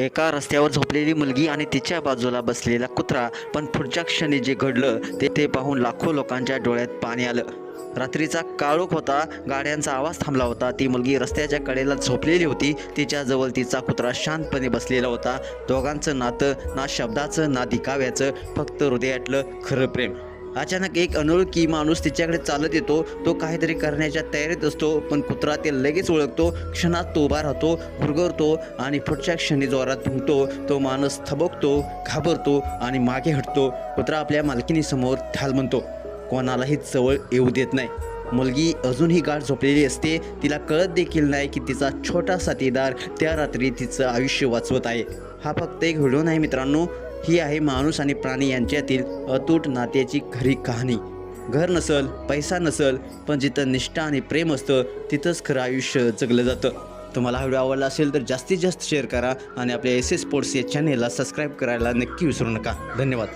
एका रस्त्यावर झोपलेली मुलगी आणि तिच्या बाजूला बसलेला कुत्रा पण पुढच्या क्षणी जे घडलं ते ते पाहून लाखो लोकांच्या डोळ्यात पाणी आलं. रात्रीचा काळोख होता गाड्यांचा आवाज थांबला होता. ती मुलगी रस्त्याच्या कडेला झोपलेली होती. तिच्याजवळ तिचा कुत्रा शांतपणे बसलेला होता. दोघांचं नातं ना शब्दाचं ना दिकाव्याचं फक्त हृदयातलं खरं प्रेम. अचानक एक अनोळखी माणूस तिच्याकडे चालत येतो. तो काहीतरी करण्याच्या तयारीत असतो पण कुत्रा ते लगेच ओळखतो. क्षणात तो उभा राहतो हुरगरतो आणि पुढच्या क्षणी जोरात धुंकतो. तो माणूस थबकतो घाबरतो आणि मागे हटतो. कुत्रा आपल्या मालकिनीसमोर ढाल म्हणतो कोणालाही जवळ येऊ देत नाही. मुलगी अजूनही गाठ झोपलेली असते. तिला कळत देखील नाही की तिचा छोटा साथीदार त्या रात्री तिचं आयुष्य वाचवत आहे. हा फक्त एक व्हिडिओ नाही मित्रांनो. ही आहे माणूस आणि प्राणी यांच्यातील अतूट नात्याची खरी कहाणी. घर नसल पैसा नसल पण जिथं निष्ठा आणि प्रेम असतं तिथंच खरं आयुष्य जगलं जातं. तुम्हाला व्हिडिओ आवडला असेल तर जास्तीत जास्त शेअर करा आणि आपल्या एस एस स्पोर्ट्स या चॅनेलला सबस्क्राईब करायला नक्की विसरू नका. धन्यवाद.